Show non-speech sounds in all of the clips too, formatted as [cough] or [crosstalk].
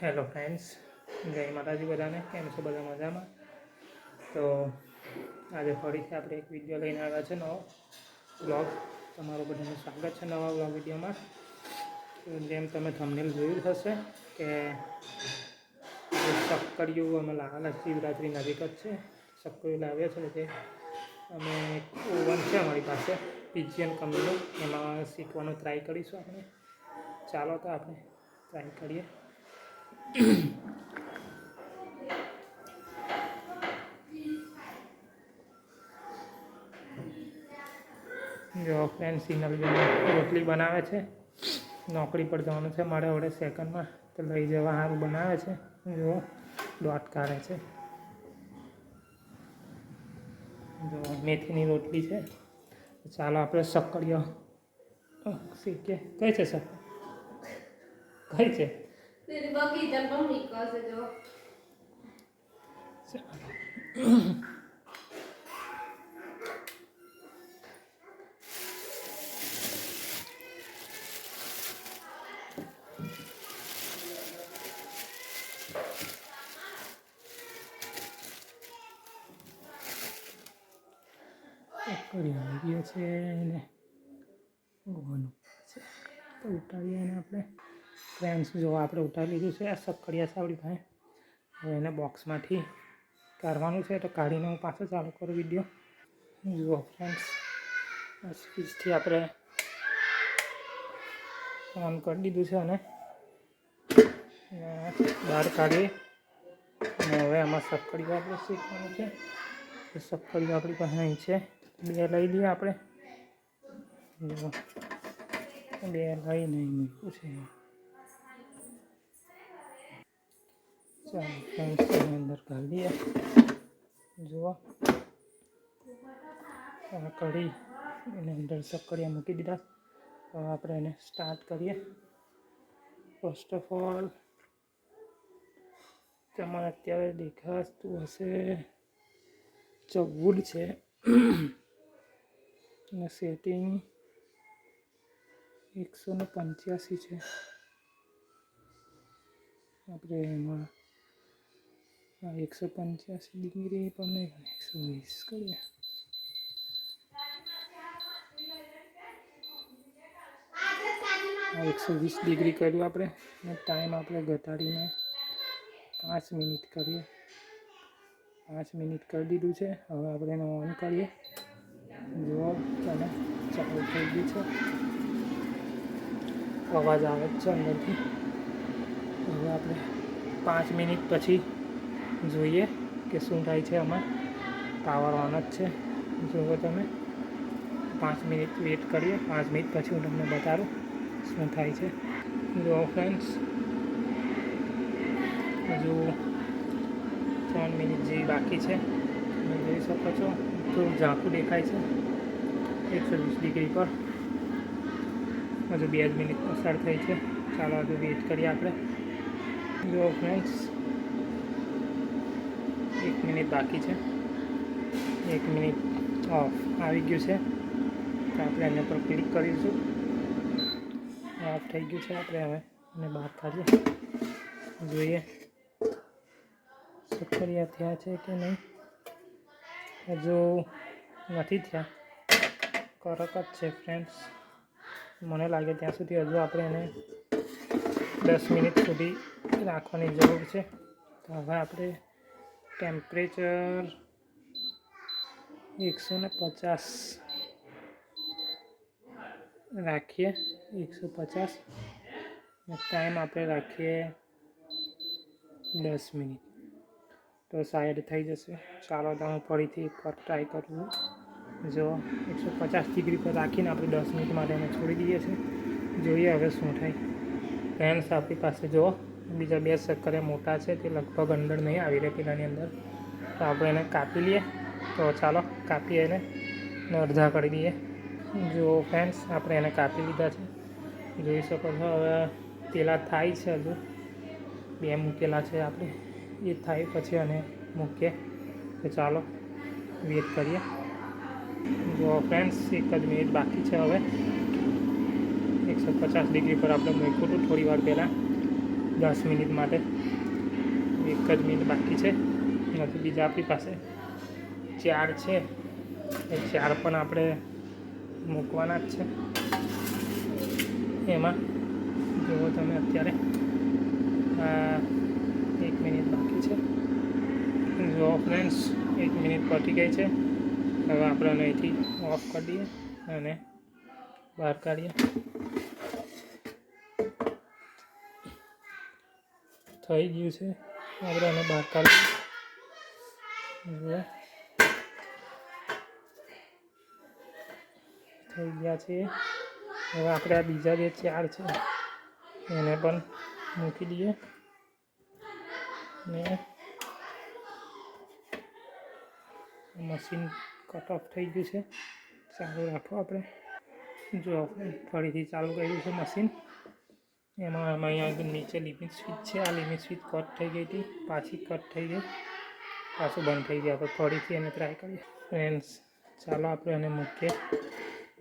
Hello friends જય માતાજી બધાને, કેમ છો બધા મજામાં? તો આજે ફરીથી આપણે એક વીડિયો લઈને આવ્યા છે નવો બ્લોગ તમારું બધાનું સ્વાગત છે નવા બ્લોગ વિડીયોમાં. જેમ તમે થંબનેલ જોયું હશે કે શક્કરિયું અમે લાવેલા શિવરાત્રી નજીક જ છે. શક્કરિયું લાવ્યા છે ને તે અમે ઓવન છે અમારી પાસે પીજીએન કંપનીનું એમાં શીખવાનું ટ્રાય કરીશું આપણે. ચાલો તો આપણે ટ્રાય કરીએ. [coughs] જો ફ્રેન્ડ સિનલ રોટલી બનાવે છે, નોકરી પર જવાનું છે મારે વડે સેકન્ડમાં, તો લઈ જવા સારું બનાવે છે. જો દોટ કાઢે છે. જો, મેથીની રોટલી છે. ચાલો આપણે શક્કરીઓ શીખીએ કઈ છે શક્કર કઈ છે? તેરી બગીચા પણ નીકળશે જો કરી આવી ગયા છે એને ઓવાનું છે તો ઉતારીએ એને આપણે ફ્રેન્ડ્સ, જો આપણે ઉતારી લીધું છે આ છે આપણી પાસે હવે એને બોક્સમાંથી કાઢવાનું છે તો કાઢીને હું પાછો ચાલુ કરું વીડિયો. જુઓ ફ્રેન્ડ્સ, આ આપણે ઓન કરી દીધું છે અને બહાર કાઢી. અને હવે આમાં સક્કરિયું આપણે શીખવાનું છે. તો આપણી પાસે અહીં છે. બે લઈ લઈએ આપણે. બે લઈને નહીં મૂક્યું છે. ચાલો ફ્રેન્ડ્સ અંદર કાઢી દઈએ જુઓ. આ કઢી એની અંદર સક્કરિયા મૂકી દીધા. હવે આપણે એને સ્ટાર્ટ કરીએ. ફર્સ્ટ ઓફ ઓલ તમારે અત્યારે દેખાતું હશે ચૌદ છે. અને સેટિંગ એકસો ને પંચ્યાસી છે. આપણે એમાં એકસો પંચ્યાસી ડિગ્રી પણ નહીં એકસો વીસ કરીએ. એકસો વીસ ડિગ્રી કર્યું આપણે અને ટાઈમ આપણે ઘટાડીને પાંચ મિનિટ કરીએ. પાંચ મિનિટ કરી દીધું છે. હવે આપણે એને ઓન કરીએ. જુઓ તને ચાલુ થઈ ગયું છે. અવાજ આવે જ છે અંદરથી. હવે આપણે પાંચ મિનિટ પછી જોઈએ કે શું થાય છે આમાં. પાવર ઓન જ છે. જુઓ તમે. પાંચ મિનિટ વેઇટ કરીએ. પાંચ મિનિટ પછી હું તમને બતાવું શું થાય છે. જુઓ ફ્રેન્ડ્સ હજુ ત્રણ મિનિટ જેવી બાકી છે. તમે જોઈ શકો છો. થોડું ઝાંખું દેખાય છે. એકસો વીસ ડિગ્રી પર. હજુ બે જ મિનિટ પસાર થઈ છે. ચાલો હજુ વેઇટ કરીએ આપણે. જુઓ ફ્રેન્ડ્સ એક મિનિટ બાકી છે. એક મિનિટ ઓફ આવી ગયું છે. તો આપણે એના પર ક્લિક કરીશું. ઓફ થઈ ગયું છે આપણે હવે એને બહાર કાઢીએ જોઈએ. સક્કરિયા થયા છે કે નહીં? હજુ નથી થયા. કરક જ છે ફ્રેન્ડ્સ મને લાગે ત્યાં સુધી હજુ આપણે એને દસ મિનિટ સુધી રાખવાની જરૂર છે. તો હવે આપણે ટેમ્પરેચર એકસો ને પચાસ. રાખીએ એકસો પચાસ. ટાઈમ આપણે રાખીએ દસ મિનિટ. તો સાઈડ થઈ જશે. ચાલો તો હું ફરીથી એકવાર ટ્રાય કરું. જો એકસો પચાસ ડિગ્રી પર રાખીને આપણે દસ મિનિટ માટે એને છોડી દઈએ છીએ. જોઈએ હવે શું થાય. ફ્રેન્ડ્સ આપણી પાસે જુઓ બીજા બે ચક્કરે મોટા છે તે લગભગ અંદર નહીં આવી રહે પેલાની અંદર. તો આપણે એને કાપી લઈએ. તો ચાલો, કાપીએ એને ને અડધા કરી દઈએ. જો ફ્રેન્ડ્સ આપણે એને કાપી લીધા છે. જોઈ શકો છો, હવે પેલા થાય છે હજુ. બે મૂકેલા છે આપણે. એ થાય પછી અને મૂકીએ. તો ચાલો વેટ કરીએ. જો ફ્રેન્ડ્સ એક જ મિનિટ બાકી છે હવે. એકસો પચાસ ડિગ્રી પર આપણે મૂક્યું હતું થોડી વાર પહેલાં. દસ મિનિટ માટે. એક જ મિનિટ બાકી છે. નથી બીજા આપણી પાસે ચાર છે. એ ચાર પણ આપણે મૂકવાના જ છે. એમાં જુઓ તમે અત્યારે. એક મિનિટ બાકી છે. જુઓ ફ્રેન્ડ્સ, એક મિનિટ પતી ગઈ છે. હવે આપણે અહીંથી ઓફ કરી દઈએ અને બહાર કાઢીએ. થઈ ગયું છે. આપણે આને બહાર કાઢીએ. થઈ ગયા છે. હવે આપણે આ બીજા જે ચાર છે, એને પણ મૂકી દઈએ. ને મશીન કટ ઓફ થઈ ગયું છે. ચાલુ રાખો આપણે. જો ફરીથી ચાલુ કર્યું છે મશીન. એમાં આમાં અહીંયા નીચે લિમિટ સ્વિચ છે. આ લિમિટ સ્વિચ કટ થઈ ગઈ હતી. પાછી કટ થઈ ગઈ. પાછું બંધ થઈ ગયા. આપણે ફરીથી એને ટ્રાય કરીએ. ફ્રેન્ડ્સ ચાલો આપણે એને મૂકીએ.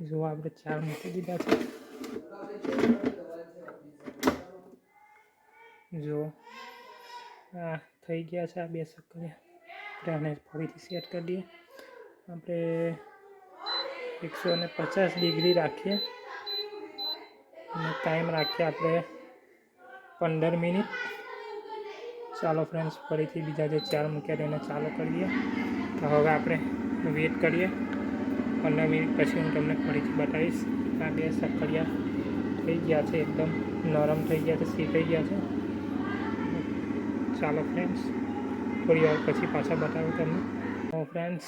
જો આપણે ચાર મૂકી દીધા છે. જો, આ થઈ ગયા છે. આ બે સક્કરિયા આપણે આને ફરીથી સેટ કરી દઈએ. આપણે એકસો ને પચાસ ડિગ્રી રાખીએ. અને ટાઈમ રાખીએ આપણે પંદર મિનિટ. ચાલો ફ્રેન્ડ્સ ફરીથી બીજા જે ચાર મૂક્યા એને ચાલુ કરીએ. તો હવે આપણે વેઇટ કરીએ. પંદર મિનિટ પછી હું તમને ફરીથી બતાવીશ. આ બે સકડિયા થઈ ગયા છે, એકદમ નરમ થઈ ગયા છે શીખાઈ ગયા છે. ચાલો ફ્રેન્ડ્સ થોડી વાર પછી પાછા બતાવું તમને. તો ફ્રેન્ડ્સ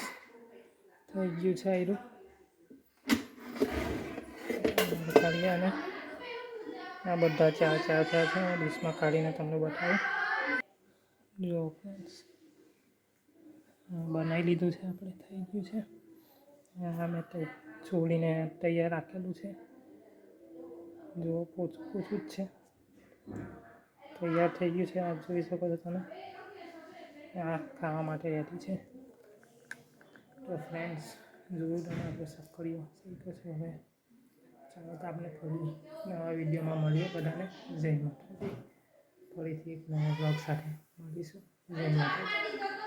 થઈ ગયું છે આયરું. બતાવીએ અને આ બધા ચાર ચાર ચાર છે. ડીશમાં કાઢીને તમને બતાવું. જો ફ્રેન્ડ્સ બનાવી લીધું છે, આપણે થઈ ગયું છે. આ મેં તો, છોડીને તૈયાર રાખેલું છે. જો પોચું પોચું જ છે. તૈયાર થઈ ગયું છે, આપ જોઈ શકો છો તમે. આ ખાવા માટે રહેતી છે. તો ફ્રેન્ડ્સ જોયું તમે, આપણે સક્કરીઓ શીખ્યો છે હવે ચાલો તો આપણે ફરી નવા વિડીયોમાં મળીએ બધાને. જય માતાજી. ફરીથી એક નવા બ્લોગ સાથે મળીશું. જય માતાજી.